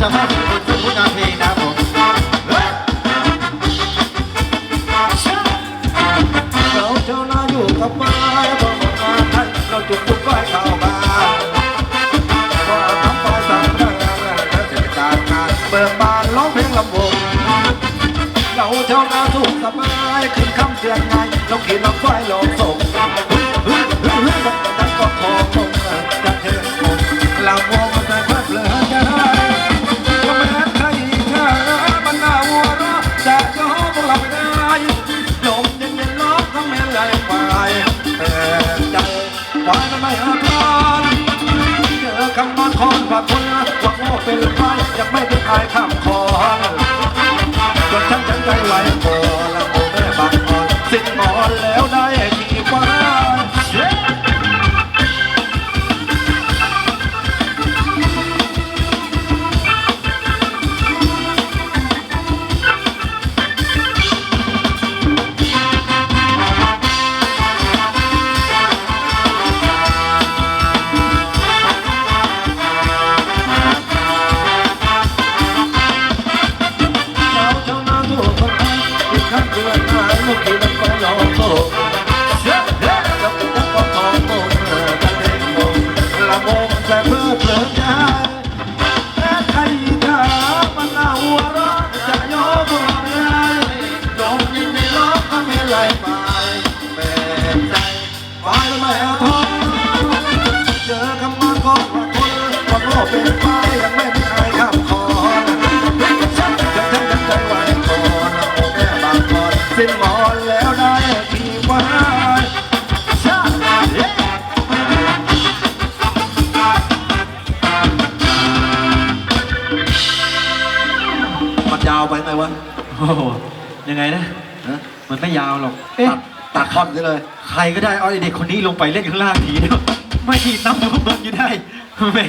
สัมภาษณ์คุณสุพุทธงานเพลงนะครับผมเราเจ้านาอยู่กับไม้บอกมาให้เราจุดทุกไฟเข้ามาว่าทำไปสั่งเรื่องและเสร็จการงานเบิกบานร้องเพลงลำวงเราเจ้านาถูกสบายขึ้นคำเสียง ยังาวไปไงวะโอ้โหยังไงนะ ฮะมันไม่ยาวหรอก เอ๊ะ ตัดตัดท่อนไปเลย ใครก็ได้เอาไอเด็กคนนี้ลงไปเล่นข้างล่างทีเดียวไม่ทีน้ำมันก็เบิ่งอยู่ได้แหม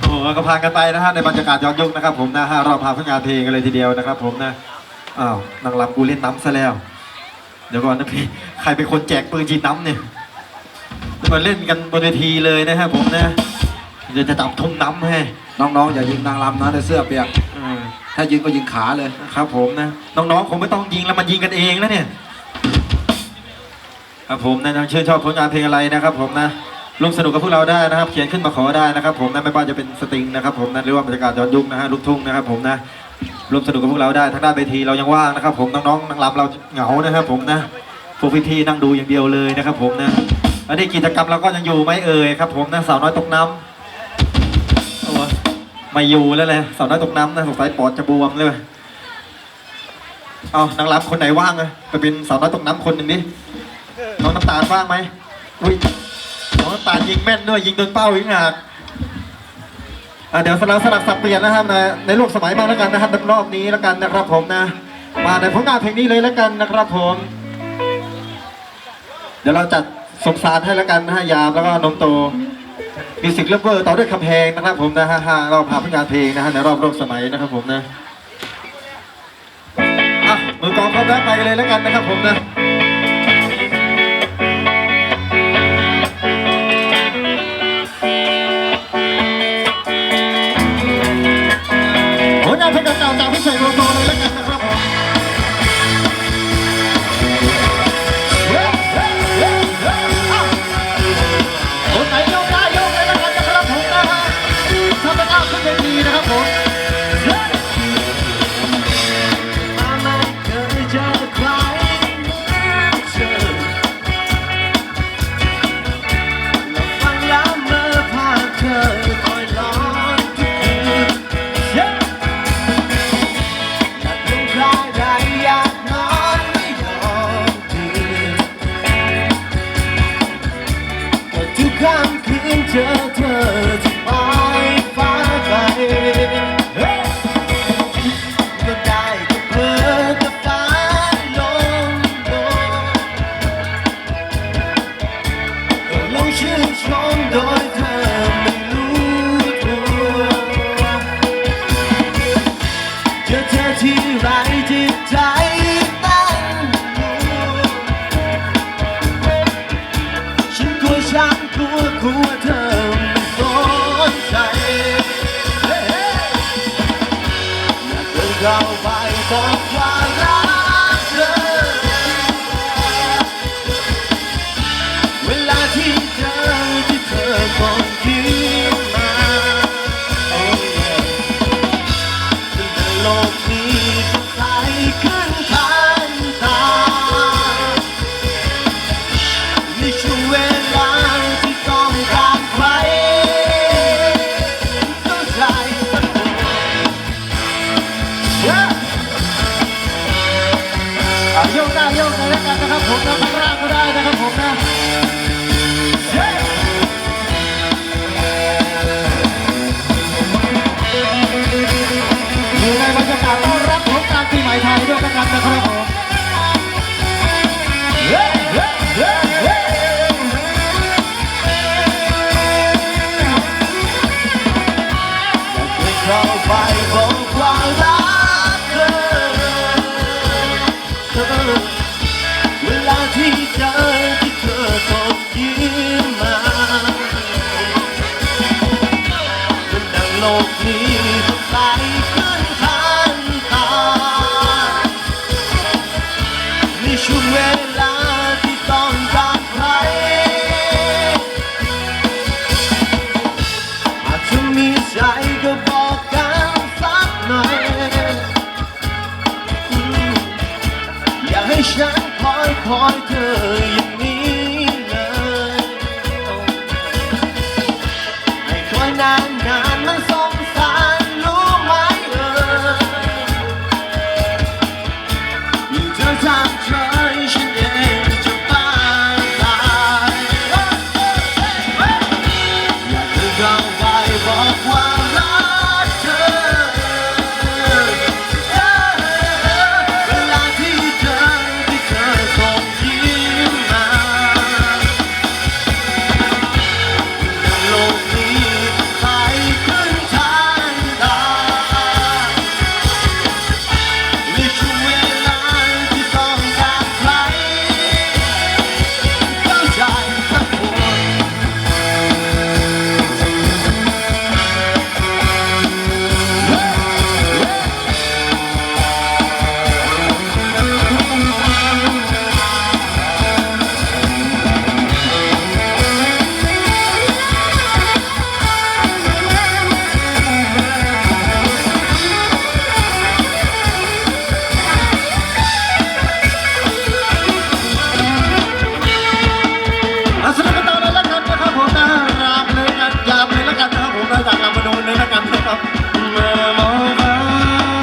โอ้โหก็พากันไปนะฮะในบรรยากาศย้อนยุคนะครับผมนะฮะเราพาเพื่องานเพลงกันเลยทีเดียวนะครับ ผมนะอ้าวนางรำกูเล่นน้ำซะแล้ว เดี๋ยวก่อนนะพี่ใครเป็นคนแจกปืนจีนน้ำเนี่ยมาเล่นกันบนเวทีเลยนะครับผมนะเดี๋ยวจะจับทุ่งน้ำให้น้องๆอย่ายิงนางรำนะในเสื้อเปียก เออ ถ้ายิงก็ยิงขาเลยครับ ผมนะน้องๆคงไม่ต้องยิงแล้วมันยิงกันเองนะเนี่ย ครับผมนะยังชื่นชอบผลงานเพลงอะไรนะครับ ผมนะร่วมสนุกกับพวกเราได้นะครับ เขียนขึ้นมาขอได้นะครับ ผมนะไม่ว่าจะเป็นสตริงนะครับ ผมนะหรือว่าบรรยากาศย้อนยุคนะฮะลูกทุ่งนะครับ ผมนะร่วมสนุกกับพวกเราได้ทางด้านเวทีเรายังว่างนะครับ ผมน้องๆนางรำเราเหงานะครับ ผมนะพวกพี่ๆนั่งดูอย่างเดียวเลยนะครับ ผมนะอันนี้กิจกรรมเราก็ยังอยู่ไหมเอ่ยครับ ผมนะสาวน้อยตกน้ำ ไม่อยู่แล้วเลยสาวน้อยตกน้ำนะสงสัยปอดจะบวมเลยเอานางรำคนไหนว่างอะไปเป็นสาวน้อยตกน้ำคนหนึ่งดิน้องน้ำตาลว่างไหมอุ้ยน้องน้ำตาลยิงแม่นด้วยยิงโดนเป้าอีกหากเดี๋ยวสลับสลับสับเปลี่ยนนะครับในในรูปสมัยมางแล้วกันนะครับรอบนี้แล้วกันนะครับผมนะ มาในผลงานเพลงนี้เลยแล้วกันนะครับผม เดี๋ยวเราจัดสมสารให้แล้วกันนะฮะยามแล้วก็นมโต มิวสิกเลเวอร์ต่อด้วยคำแพงนะครับผมนะฮะฮะเราพาผลงานเพลงนะฮะในรอบรอบสมัยนะครับผมนะอะมือกองพร้อมแล้วไปกันเลยแล้วกันนะครับผมนะ ค่ำ Não vai então โยกได้โยกเลยแล้วกันนะครับผมนะข้างล่างก็ได้นะครับผมนะอยู่ในบรรยากาศต้อนรับของการปีใหม่ไทยด้วยนะครับนะครับ เวลาที่เจที่เธอส่งยิ้มมาเป็นดังลกนี้